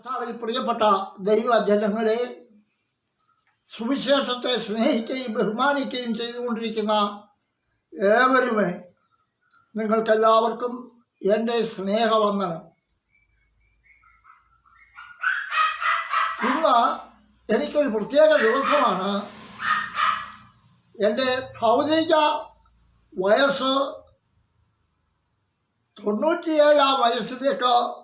കർത്താവിൽ പ്രിയപ്പെട്ട ദൈവജനങ്ങളെ സുവിശേഷത്തെ സ്നേഹിക്കുകയും ബഹുമാനിക്കുകയും ചെയ്തുകൊണ്ടിരിക്കുന്ന ഏവരുമേ നിങ്ങൾക്കെല്ലാവർക്കും എന്റെ സ്നേഹവന്ദനം. ഇന്ന് എനിക്കൊരു പ്രത്യേക ദിവസമാണ്. എന്റെ ഭൗതിക വയസ്സ് തൊണ്ണൂറ്റിയേഴാം വയസ്സിലേക്ക്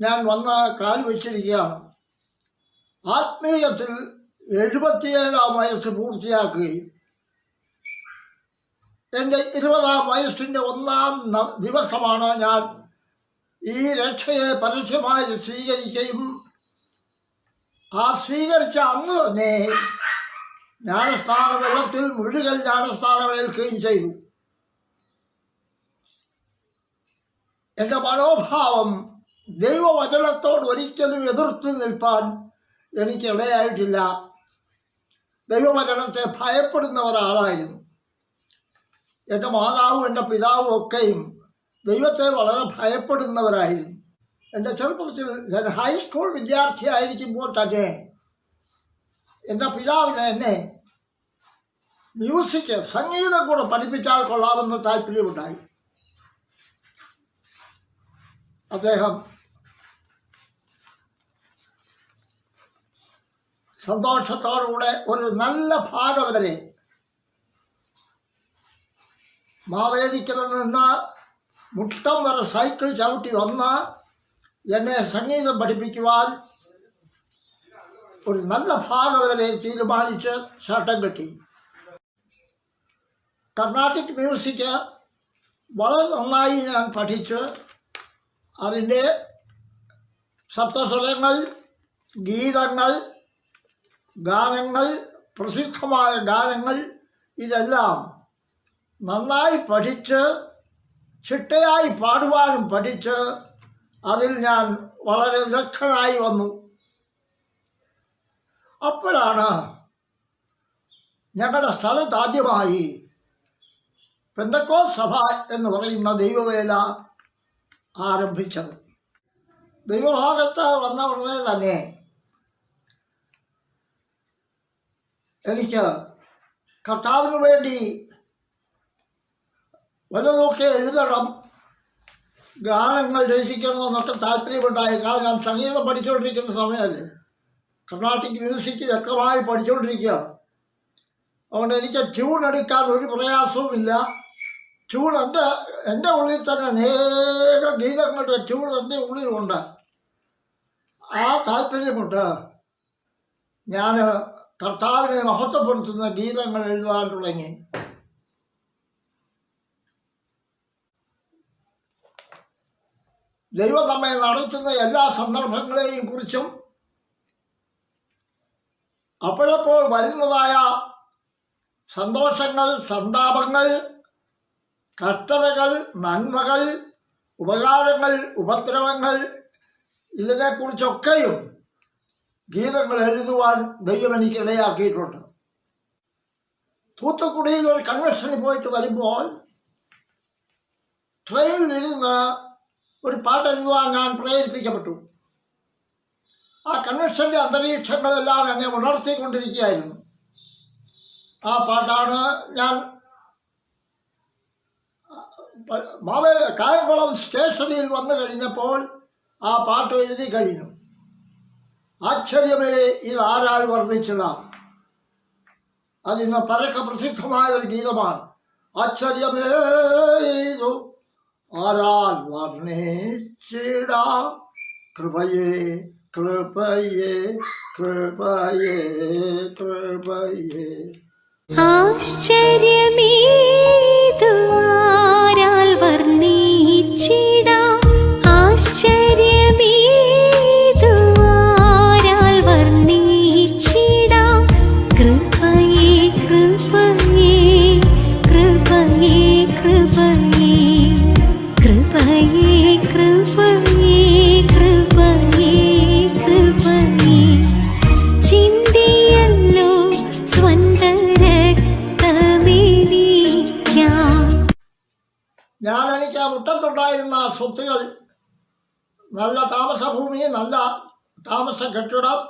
ഞാൻ വന്ന കാൽ വെച്ചിരിക്കുകയാണ്. ആത്മീയത്തിൽ എഴുപത്തിയേഴാം വയസ്സ് പൂർത്തിയാക്കുകയും എന്റെ ഇരുപതാം വയസ്സിന്റെ ഒന്നാം ദിവസമാണ് ഞാൻ ഈ രക്ഷയെ പരസ്യമായി സ്വീകരിക്കുകയും ആ സ്വീകരിച്ച അന്ന് തന്നെ ജ്ഞാനസ്ഥാന വെള്ളത്തിൽ മുഴുകൽ ജ്ഞാനസ്ഥാനമേൽക്കുകയും ചെയ്തു. എന്റെ മനോഭാവം ദൈവവചനത്തോട് ഒരിക്കലും എതിർത്ത് നിൽപ്പാൻ എനിക്ക് ഇടയായിട്ടില്ല. ദൈവവചനത്തെ ഭയപ്പെടുന്ന ഒരാളായിരുന്നു എന്റെ മാതാവും എന്റെ പിതാവും ഒക്കെയും ദൈവത്തെ വളരെ ഭയപ്പെടുന്നവരായിരുന്നു. എന്റെ ചെറുപ്പത്തിൽ ഞാൻ ഹൈസ്കൂൾ വിദ്യാർത്ഥിയായിരിക്കുമ്പോൾ തന്നെ എന്റെ പിതാവിന് എന്നെ മ്യൂസിക് സംഗീതം കൂടെ പഠിപ്പിച്ചാൽ കൊള്ളാമെന്ന് താല്പര്യമുണ്ടായി. അദ്ദേഹം സന്തോഷത്തോടുകൂടെ ഒരു നല്ല ഭാഗവതനെ മാവേലിക്കൽ നിന്ന് മുട്ടം വരെ സൈക്കിൾ ചവിട്ടി വന്ന് എന്നെ സംഗീതം പഠിപ്പിക്കുവാൻ ഒരു നല്ല ഭാഗവതനെ തീരുമാനിച്ച് ശട്ടം കെട്ടി. കർണാട്ടിക് മ്യൂസിക് വളരെ നന്നായി ഞാൻ പഠിച്ച് അതിന്റെ സപ്തസ്വരങ്ങൾ ഗീതങ്ങൾ ഗാനങ്ങൾ പ്രസിദ്ധമായ ഗാനങ്ങൾ ഇതെല്ലാം നന്നായി പഠിച്ച് ചിട്ടയായി പാടുവാനും പഠിച്ച് അതിൽ ഞാൻ വളരെ വിദഗ്ധനായി വന്നു. അപ്പോഴാണ് ഞങ്ങളുടെ സ്ഥലത്താദ്യമായി പെന്തക്കോ സഭ എന്ന് പറയുന്ന ദൈവവേല ആരംഭിച്ചത്. ദൈവഭാഗത്ത് വന്ന ഉടനെ തന്നെ എനിക്ക് കർത്താവിന് വേണ്ടി വല്ലതൊക്കെ എഴുതണം ഗാനങ്ങൾ രചിക്കണമെന്നൊക്കെ താല്പര്യമുണ്ടായി. കാരണം ഞാൻ സംഗീതം പഠിച്ചുകൊണ്ടിരിക്കുന്ന സമയമല്ലേ. കർണാട്ടിക് മ്യൂസിക് വ്യക്തമായി പഠിച്ചുകൊണ്ടിരിക്കുകയാണ്. അതുകൊണ്ട് എനിക്ക് ട്യൂൺ എടുക്കാൻ ഒരു പ്രയാസവുമില്ല. ട്യൂൺ എന്റെ എന്റെ ഉള്ളിൽ തന്നെ അനേക ഗീതങ്ങളുടെ ചൂട് എന്റെ ഉള്ളിലുണ്ട്. ആ താല്പര്യമുണ്ട്. ഞാൻ കർത്താവിനെ മഹത്വപ്പെടുത്തുന്ന ഗീതങ്ങൾ എഴുതാൻ തുടങ്ങി. ദൈവം നമ്മെ നടത്തുന്ന എല്ലാ സന്ദർഭങ്ങളെയും കുറിച്ചും അപ്പോഴപ്പോൾ വരുന്നതായ സന്തോഷങ്ങൾ സന്താപങ്ങൾ കഷ്ടതകൾ നന്മകൾ ഉപകാരങ്ങൾ ഉപദ്രവങ്ങൾ ഇതിനെക്കുറിച്ചൊക്കെയും ഗീതങ്ങൾ എഴുതുവാൻ ദൈവം എനിക്ക് ഇടയാക്കിയിട്ടുണ്ട്. തൂത്തുക്കുടിയിൽ ഒരു കൺവെൻഷനിൽ പോയിട്ട് വരുമ്പോൾ ട്രെയിനിലിരുന്ന് ഒരു പാട്ട് എഴുതുവാൻ ഞാൻ പ്രേരിപ്പിക്കപ്പെട്ടു. ആ കൺവെൻഷന്റെ അന്തരീക്ഷങ്ങളെല്ലാം എന്നെ ഉണർത്തിക്കൊണ്ടിരിക്കുകയായിരുന്നു. ആ പാട്ടാണ് ഞാൻ മാവേ കായംകുളം സ്റ്റേഷനിൽ വന്നു കഴിഞ്ഞപ്പോൾ ആ പാട്ട് എഴുതി കഴിഞ്ഞു. ആശ്ചര്യമേ ഇത് ആരാൾ വർണിച്ചിടാം? അതിന് പരക്ക പ്രസിദ്ധമായ ഒരു ഗീതമാണ്. ആശ്ചര്യമേ ഇതു ആരാൽ വർണിച്ചിടാം? കൃപയേ കൃപയേ കൃപയേ കൃപയേ. ആശ്ചര്യമേതു സ്വത്തുകൾ നല്ല താമസഭൂമി നല്ല താമസ കെട്ടിടം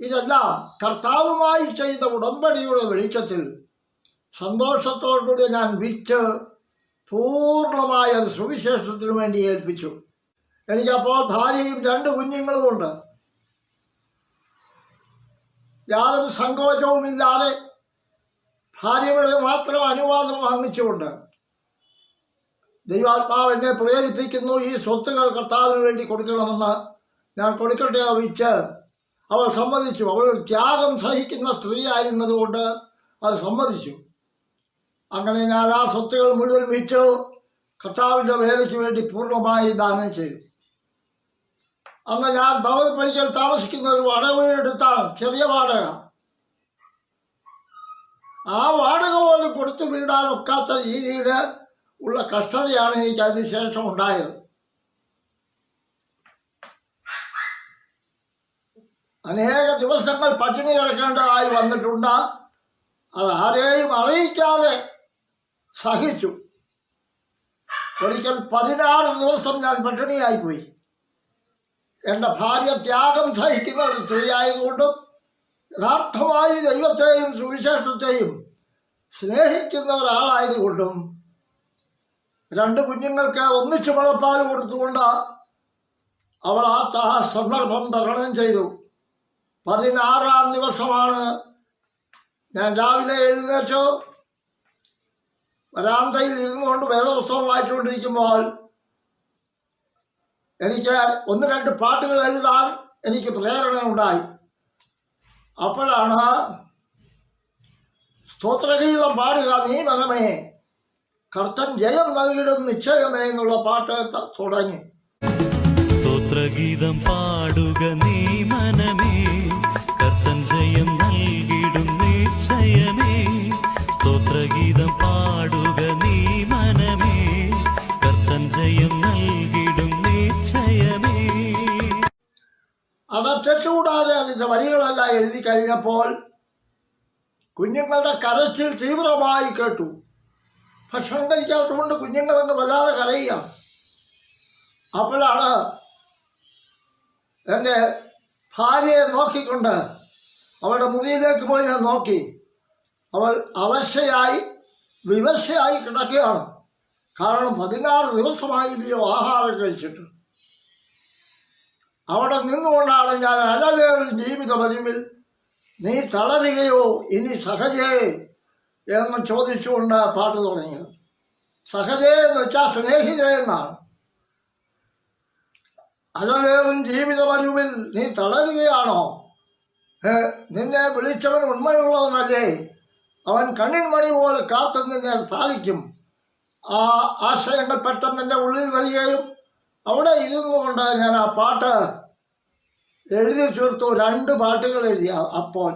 ഇതെല്ലാം കർത്താവുമായി ചെയ്ത ഉടമ്പടിയുടെ വെളിച്ചത്തിൽ സന്തോഷത്തോടുകൂടി ഞാൻ വിറ്റ് പൂർണമായ സുവിശേഷത്തിനു വേണ്ടി ഏൽപ്പിച്ചു. എനിക്കപ്പോൾ ഭാര്യയും രണ്ട് കുഞ്ഞുങ്ങളുമുണ്ട് യാതൊരു സങ്കോചവുമില്ലാതെ ഭാര്യയുടെ മാത്രം അനുവാദം വാങ്ങിച്ചുകൊണ്ട് ദൈവാത്മാവ് എന്നെ പ്രേരിപ്പിക്കുന്നു ഈ സ്വത്തുകൾ കർത്താവിന് വേണ്ടി കൊടുക്കണമെന്ന് ഞാൻ കൊടുക്കട്ടെ അറിയിച്ച് അവൾ സമ്മതിച്ചു. അവൾ ഒരു ത്യാഗം സഹിക്കുന്ന സ്ത്രീ ആയിരുന്നതുകൊണ്ട് അത് സമ്മതിച്ചു. അങ്ങനെ ഞാൻ ആ സ്വത്തുകൾ മുഴുവൻ വിറ്റ്. കർത്താവിന്റെ വേലയ്ക്ക് വേണ്ടി പൂർണമായി ദാനം ചെയ്തു. അന്ന് ഞാൻ ഭഗവത് പഠിക്കൽ താമസിക്കുന്ന ഒരു വാടകയെടുത്താണ് ചെറിയ വാടക. ആ വാടക പോലും കൊടുത്തു വീടാൻ ഒക്കാത്ത രീതിയിൽ ഉള്ള കഷ്ടതയാണ് എനിക്ക് അതിനുശേഷം ഉണ്ടായത്. അനേക ദിവസങ്ങൾ പട്ടിണി കിടക്കേണ്ടതായി വന്നിട്ടുണ്ട്. അത് ആരെയും അറിയിക്കാതെ സഹിച്ചു. ഒരിക്കൽ പതിനാറ് ദിവസം ഞാൻ പട്ടിണിയായിപ്പോയി. എന്റെ ഭാര്യ ത്യാഗം സഹിക്കുന്ന ഒരു സ്ത്രീയായതുകൊണ്ടും യഥാർത്ഥമായി ദൈവത്തെയും സുവിശേഷത്തെയും സ്നേഹിക്കുന്ന ഒരാളായതുകൊണ്ടും രണ്ട് കുഞ്ഞുങ്ങൾക്ക് ഒന്നിച്ച് മുളപ്പാൽ കൊടുത്തുകൊണ്ട് അവൾ ആ തഹ സന്ദർഭം തരണം ചെയ്തു. പതിനാറാം ദിവസമാണ്. ഞാൻ രാവിലെ എഴുന്നേച്ചു വരാന്തയിൽ ഇരുന്നുകൊണ്ട് വേദപുസ്തകം വായിച്ചുകൊണ്ടിരിക്കുമ്പോൾ എനിക്ക് ഒന്ന് രണ്ട് പാട്ടുകൾ എഴുതാൻ എനിക്ക് പ്രേരണ ഉണ്ടായി. അപ്പോഴാണ് സ്തോത്രഗീതം പാടുക നീ മനമേ. കർത്തൻ ജയം നൽകിടും നിശ്ചയമേ എന്നുള്ള പാട്ട് തുടങ്ങി. സ്തോത്രഗീതം പാടുക നീ മനമേ. കർത്തൻ ജയം നൽകിടും നിശ്ചയമേ. സ്തോത്രഗീതം പാടുക നീ മനമേ. കർത്തൻ ജയം നൽകിടും നിശ്ചയമേ. അത് കൂടാതെ അതിന്റെ വരികളെല്ലാം എഴുതി കഴിഞ്ഞപ്പോൾ കുഞ്ഞുങ്ങളുടെ കരച്ചിൽ തീവ്രമായി കേട്ടു. ഭക്ഷണം കഴിക്കാത്തതുകൊണ്ട് കുഞ്ഞുങ്ങളൊന്ന് വല്ലാതെ കരയുക. അപ്പോഴാണ് എന്റെ ഭാര്യയെ നോക്കിക്കൊണ്ട് അവളുടെ മുറിയിലേക്ക് പോയി ഞാൻ നോക്കി. അവൾ അവശയായി വിവശയായി കിടക്കുകയാണ്. കാരണം പതിനാറ് ദിവസമായി ഇല്ലയോ ആഹാരം കഴിച്ചിട്ട്. അവിടെ നിന്നുകൊണ്ടാണ് ഞാൻ അലലേറിൽ ജീവിത വരിമിൽ നീ തളരുകയോ ഇനി സഹജേ എന്ന് ചോദിച്ചുകൊണ്ട് പാട്ട് തുടങ്ങിയത് സഹജേ എന്ന് വെച്ചാൽ സ്നേഹിതേ എന്നാണ്. അലവേറും ജീവിത വരിമിൽ നീ തളരുകയാണോ? നിന്നെ വിളിച്ചവൻ ഉണ്മയുള്ളവനല്ലേ? അവൻ കണ്ണിൻ മണി പോലെ കാത്തു നിന്നെ സാധിക്കും ആ ആശയങ്ങൾ പെട്ടെന്ന് എന്റെ ഉള്ളിൽ വരികയും അവിടെ ഇരുന്നു കൊണ്ട് ഞാൻ ആ പാട്ട് എഴുതി തീർത്തു. രണ്ട് പാട്ടുകൾ എഴുതിയ അപ്പോൾ.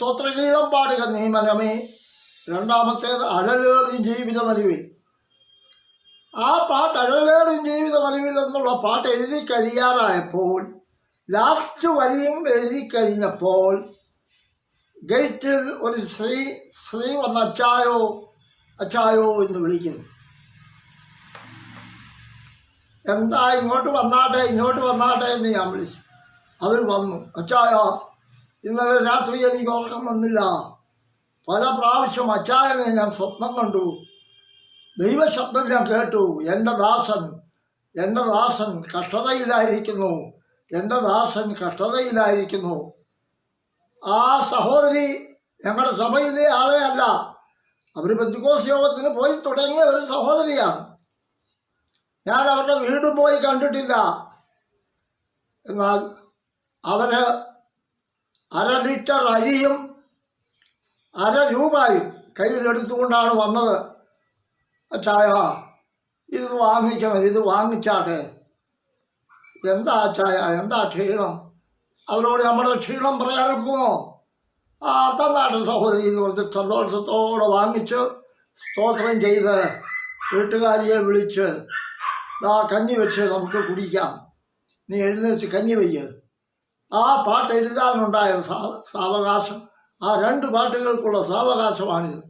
സ്തോത്രഗീതം പാടുക നീ മനമേ. രണ്ടാമത്തേത് അഴലേറി ജീവിതം അലിവിൽ ആ പാട്ട് അഴലേറി ജീവിതം അലിവിൽ എന്നുള്ള പാട്ട് എഴുതി കഴിയാറായപ്പോൾ ലാസ്റ്റ് വരിയും എഴുതി കഴിഞ്ഞപ്പോൾ ഗേറ്റിൽ ഒരു സ്ത്രീ സ്ത്രീ വന്ന അച്ചായോ അച്ചായോ എന്ന് വിളിക്കുന്നു. എന്താ ഇങ്ങോട്ട് വന്നാട്ടെ ഇങ്ങോട്ട് വന്നാട്ടെ എന്ന് ഞാൻ വിളിച്ചു. അവർ വന്നു. അച്ചായ ഇന്നലെ രാത്രി എനിക്ക് ഉറക്കം വന്നില്ല. പല പ്രാവശ്യം അച്ചായനെ ഞാൻ സ്വപ്നം കണ്ടു. ദൈവശബ്ദം ഞാൻ കേട്ടു. എന്റെ ദാസൻ എന്റെ ദാസൻ കഷ്ടതയിലായിരിക്കുന്നു. എന്റെ ദാസൻ കഷ്ടതയിലായിരിക്കുന്നു. ആ സഹോദരി ഞങ്ങളുടെ സഭയിലെ ആളെ അല്ല. അവർ ബന്ധുക്കോസ് യോഗത്തിന് പോയി തുടങ്ങിയ ഒരു സഹോദരിയാണ്. ഞാൻ അവരുടെ വീടും പോയി കണ്ടിട്ടില്ല. എന്നാൽ അവർ അര ലിറ്റർ അരിയും അര രൂപയും കയ്യിലെടുത്തുകൊണ്ടാണ് വന്നത്. അച്ചായ ഇത് വാങ്ങിക്കണം ഇത് വാങ്ങിച്ചാട്ടെ. എന്താ അച്ചായ എന്താ ക്ഷീണം? അവരോട് നമ്മുടെ ക്ഷീണം പറയാനൊക്കുമോ? ആ തന്നാട്ട് സഹോദരി എന്ന് പറഞ്ഞ് സന്തോഷത്തോടെ വാങ്ങിച്ച് സ്തോത്രം ചെയ്ത് വീട്ടുകാരിയെ വിളിച്ച് ആ കഞ്ഞി വെച്ച് നമുക്ക് കുടിക്കാം. നീ എഴുന്നേറ്റ് കഞ്ഞി വയ്യ്. ആ പാട്ട് എഴുതാനുണ്ടായ സാവകാശം ആ രണ്ട് പാട്ടുകൾക്കുള്ള സാവകാശമാണിത്.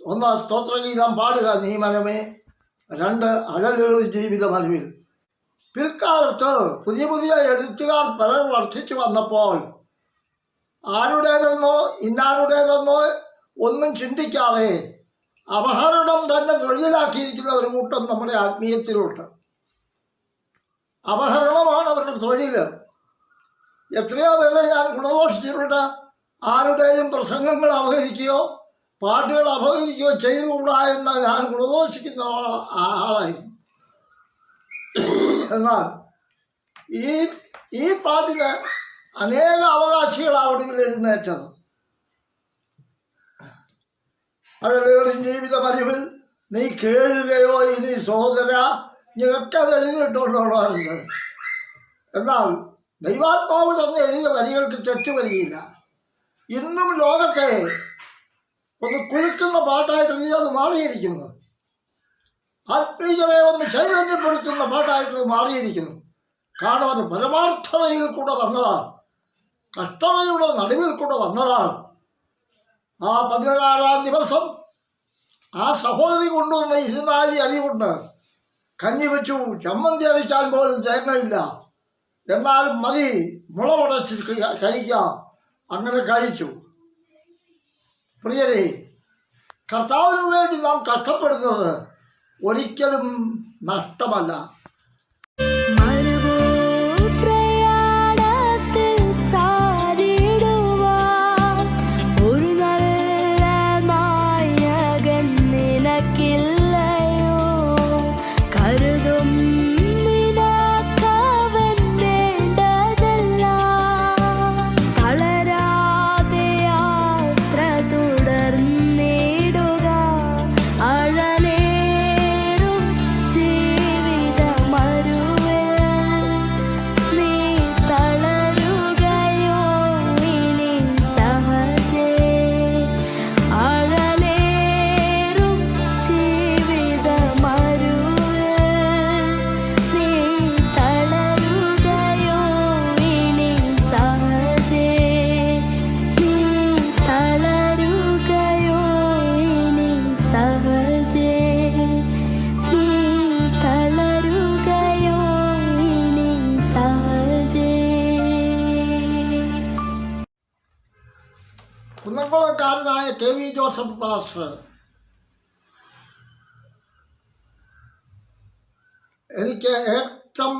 ഒന്ന് സ്തോത്രഗീതം പാടുക നീ മനമേ രണ്ട് അഴലേറി ജീവിതം അറിവിൽ പിൽക്കാലത്ത് പുതിയ പുതിയ എഴുത്തുകാർ പലർ വർദ്ധിച്ചു വന്നപ്പോൾ ആരുടേതെന്നോ ഇന്നാരുടേതെന്നോ ഒന്നും ചിന്തിക്കാതെ അപഹരണം തന്നെ തൊഴിലാക്കിയിരിക്കുന്ന ഒരു കൂട്ടം നമ്മുടെ ആത്മീയത്തിലുണ്ട്. അപഹരണമാണ് അവരുടെ തൊഴിൽ എത്രയോ പേരെ ഞാൻ ഗുണദോഷിച്ചിട്ടുണ്ട് ആരുടെയും പ്രസംഗങ്ങൾ അവഹരിക്കുകയോ പാട്ടുകൾ അപഹരിക്കുകയോ ചെയ്തുകൂടാ എന്ന് ഞാൻ ഗുണദോഷിക്കുന്ന ആള- ആളായിരുന്നു. എന്നാൽ ഈ ഈ പാട്ടിന് അനേക അവകാശികളാണ് ഒടുവിൽ എഴുന്നേറ്റത്. അവരുടെ ജീവിത പരിവിൽ നീ കേഴുകയോ ഇനി സഹോദര നിനക്കത് അത് എഴുതിയിട്ടുണ്ടോളാറുണ്ട് എന്നാൽ ദൈവാത്മാവ് തന്നെ എഴുതിയ വരികൾക്ക് തെറ്റ് വരികയില്ല. ഇന്നും ലോകത്തെ ഒന്ന് കുലുക്കുന്ന പാട്ടായിട്ടല്ലേ അത് മാറിയിരിക്കുന്നു. ആത്മീയതയെ ഒന്ന് ചൈതന്യപ്പെടുത്തുന്ന പാട്ടായിട്ട് മാറിയിരിക്കുന്നു. കാരണം അത് പരമാർത്ഥതയിൽ കൂടെ വന്നതാണ്. കഷ്ടതയുടെ നടുവിൽ കൂടെ വന്നതാണ്. ആ പതിനേഴാം ദിവസം ആ സഹോദരി കൊണ്ടുവന്ന ഇരുന്നാഴി അരി കൊണ്ട് കഞ്ഞി വെച്ചു ചമ്മന്തി അരയ്ക്കാൻ പോലും തേങ്ങയില്ല എന്നാലും മതി മുളകുടച്ച് കഴി- കഴിക്കാം അങ്ങനെ കഴിച്ചു പ്രിയരെ കർത്താവിന് വേണ്ടി നാം കഷ്ടപ്പെടുന്നത് ഒരിക്കലും നഷ്ടമല്ല എനിക്ക് ഏറ്റവും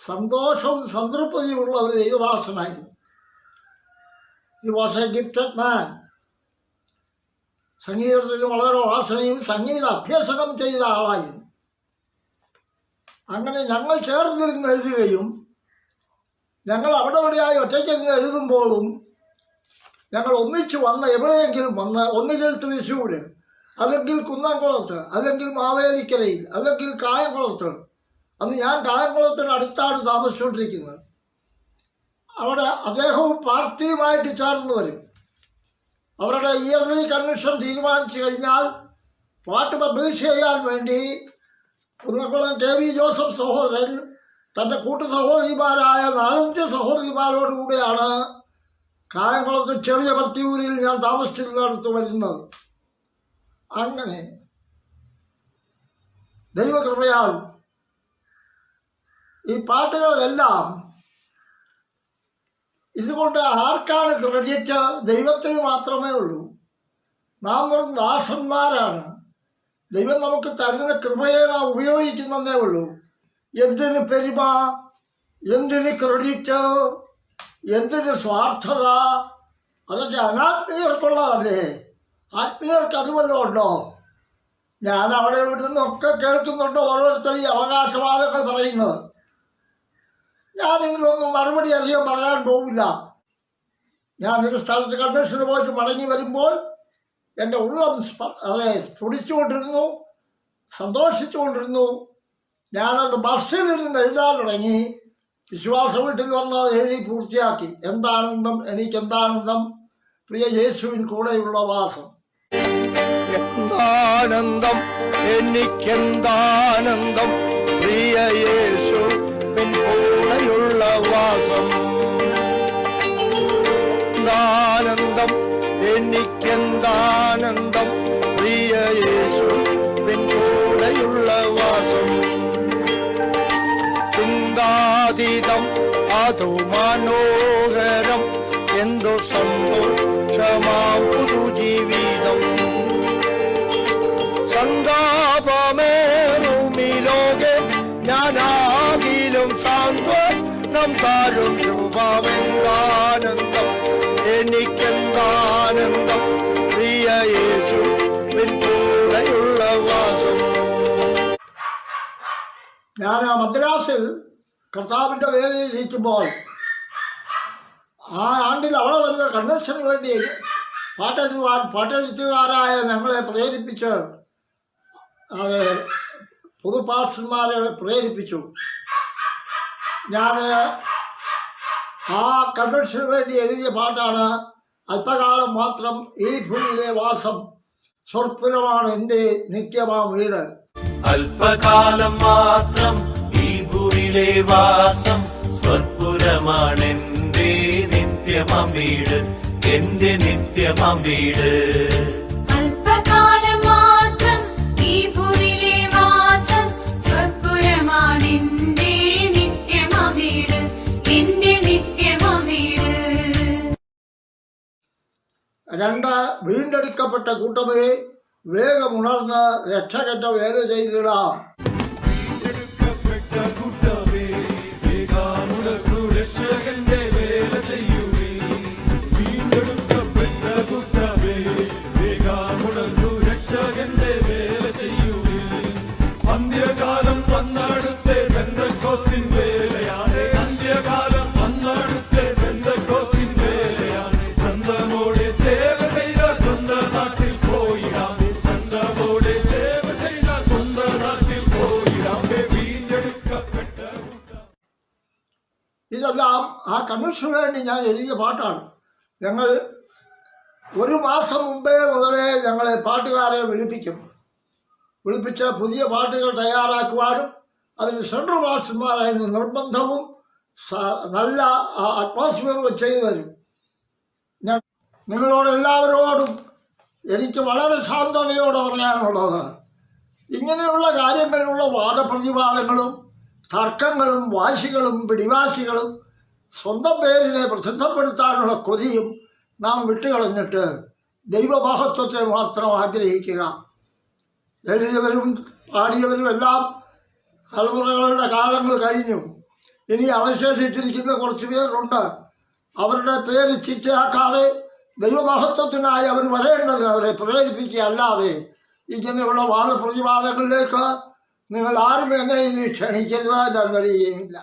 സന്തോഷവും സംതൃപ്തിയുമുള്ള ഒരു ദൈവദാസനായിരുന്നു ഈ വാസ് എ ഗിഫ്റ്റഡ് മാൻ സംഗീതത്തിൽ വളരെ വാസനയും സംഗീത അഭ്യസനം ചെയ്ത ആളായിരുന്നു അങ്ങനെ ഞങ്ങൾ ചേർന്നിരുന്ന് എഴുതുകയും ഞങ്ങൾ അവിടെ അവിടെയായി ഒറ്റയ്ക്ക് എഴുതുമ്പോഴും ഞങ്ങൾ ഒന്നിച്ച് വന്ന എവിടെയെങ്കിലും വന്ന ഒന്നുകിൽ തൃശ്ശൂര് അല്ലെങ്കിൽ കുന്നംകുളത്ത് അല്ലെങ്കിൽ മാവേലിക്കരയിൽ അല്ലെങ്കിൽ കായംകുളത്ത്. അന്ന് ഞാൻ കായംകുളത്തിന് അടുത്താണ് താമസിച്ചുകൊണ്ടിരിക്കുന്നത്. അവിടെ അദ്ദേഹവും പാർട്ടിയുമായിട്ട് ചേർന്ന് വരും. അവരുടെ ഇയർലി കൺവെൻഷൻ തീരുമാനിച്ചു കഴിഞ്ഞാൽ പാട്ട് പബ്ലിഷ് ചെയ്യാൻ വേണ്ടി കുന്നംകുളം കെ വി ജോസഫ് സഹോദരൻ തന്റെ കൂട്ടു സഹോദരിമാരായ നാലഞ്ച് സഹോദരിമാരോടുകൂടിയാണ് കായംകുളത്ത് ചെറിയ പത്തിയൂരിൽ ഞാൻ താമസിച്ചിരുന്നിടത്ത് വരുന്നത്. അങ്ങനെ ദൈവകൃപയാൽ ഈ പാട്ടുകളെല്ലാം ഇതുകൊണ്ട് ആർക്കാണ് ക്രെഡിറ്റ് ദൈവത്തിന് മാത്രമേ ഉള്ളൂ. നാം വെറും ദാസന്മാരാണ്. ദൈവം നമുക്ക് തരുന്ന കൃപയെ നാം ഉപയോഗിക്കുന്നതേ ഉള്ളൂ. എന്തിന് പെരുമ? എന്തിന് ക്രെഡിറ്റ് എന്തിന് സ്വാർത്ഥത? അതൊക്കെ അനാത്മീയർക്കുള്ളതല്ലേ? ആത്മീയർക്ക് അത് വല്ലതും ഉണ്ടോ? ഞാൻ അവിടെ ഇവിടെ നിന്നൊക്കെ കേൾക്കുന്നുണ്ട്? ഓരോരുത്തർ ഈ അവകാശവാദങ്ങൾ പറയുന്നത്. ഞാൻ ഇതിനൊന്നും മറുപടി അധികം പറയാൻ പോകില്ല ഞാൻ ഒരു സ്ഥലത്ത് കൺവെൻഷന് പോയിട്ട് മടങ്ങി വരുമ്പോൾ എന്റെ ഉള്ളം അതെ തുടിച്ചുകൊണ്ടിരുന്നു സന്തോഷിച്ചുകൊണ്ടിരുന്നു. ഞാനത് ബസ്സിൽ നിന്ന് എഴുതാൻ തുടങ്ങി. വിശ്വാസ വീട്ടിൽ വന്ന് എഴുതി പൂർത്തിയാക്കി. എന്താണെന്നും എനിക്കെന്താണെന്നും പ്രിയ യേശുവിൻ കൂടെയുള്ള വാസം. എന്താനന്ദം എനിക്കെന്താനന്ദം പ്രിയ യേശു കൂടെയുള്ള വാസം. എന്താനന്ദം എനിക്കെന്താനന്ദം സാന്ത്വനം താഴും രൂപമെന്താനന്ദം എനിക്കെന്താനന്ദം പ്രിയ യേശു കൂടെയുള്ള വാസം. ഞാൻ മദ്രാസിൽ കർത്താവിന്റെ വേദിയിൽ ഇരിക്കുമ്പോൾ ആ ആണ്ടിൽ അവിടെ വരുന്ന കൺവെൻഷന് വേണ്ടി പാട്ടെഴുതുവാൻ പാട്ടെഴുത്തുകാരായ ഞങ്ങളെ പ്രേരിപ്പിച്ച് പുതുപാസ്റ്റർമാരെ പ്രേരിപ്പിച്ചു. ഞാൻ ആ കൺവെൻഷന് വേണ്ടി എഴുതിയ പാട്ടാണ്. അല്പകാലം മാത്രം ഈ ഭൂമിയിലെ വാസം സ്വർപ്പുരമാണ് എന്റെ നിത്യമാം വീട്. അല്പകാലം മാത്രം ഈ ഭൂമിയിലെ വാസം സ്വർപ്പുരമാണ് എന്റെ നിത്യമാം വീട്. എന്റെ നിത്യമാം വീട്. രണ്ട് വീണ്ടെടുക്കപ്പെട്ട കൂട്ടമേ വേഗമുണർന്ന് രക്ഷകറ്റ വേല ചെയ്തിടാം. കമ്മീഷന് വേണ്ടി ഞാൻ എഴുതിയ പാട്ടാണ്. ഞങ്ങൾ ഒരു മാസം മുമ്പേ മുതലേ ഞങ്ങളെ പാട്ടുകാരെ വിളിപ്പിക്കും. വിളിപ്പിച്ച പുതിയ പാട്ടുകൾ തയ്യാറാക്കുവാനും അതിന് സെൻട്രൽ മാസ്റ്റർമാരായിരുന്നു നിർബന്ധവും നല്ല അറ്റ്മോസ്ഫിയറും ചെയ്തു തരും. ഞാൻ നിങ്ങളോട് എല്ലാവരോടും എനിക്ക് വളരെ ശാന്തതയോടെ പറയാനുള്ളത് ഇങ്ങനെയുള്ള കാര്യങ്ങളിലുള്ള വാദപ്രതിവാദങ്ങളും തർക്കങ്ങളും വാശികളും പിടിവാശികളും സ്വന്തം പേരിനെ പ്രസിദ്ധപ്പെടുത്താനുള്ള കൊതിയും നാം വിട്ടുകളഞ്ഞിട്ട് ദൈവമഹത്വത്തെ മാത്രം ആഗ്രഹിക്കുക. എഴുതിയവരും പാടിയവരും എല്ലാം തലമുറകളുടെ കാലങ്ങൾ കഴിഞ്ഞു. ഇനി അവശേഷിച്ചിരിക്കുന്ന കുറച്ച് പേരുണ്ട്. അവരുടെ പേര് ചിച്ചയാക്കാതെ ദൈവമഹത്വത്തിനായി അവർ വരേണ്ടത് അവരെ പ്രേരിപ്പിക്കുക അല്ലാതെ ഇങ്ങനെയുള്ള വാദപ്രതിവാദങ്ങളിലേക്ക് നിങ്ങൾ ആരും എന്നെ ഇനി ക്ഷണിക്കരുത് ഞാൻ വരികയുമില്ല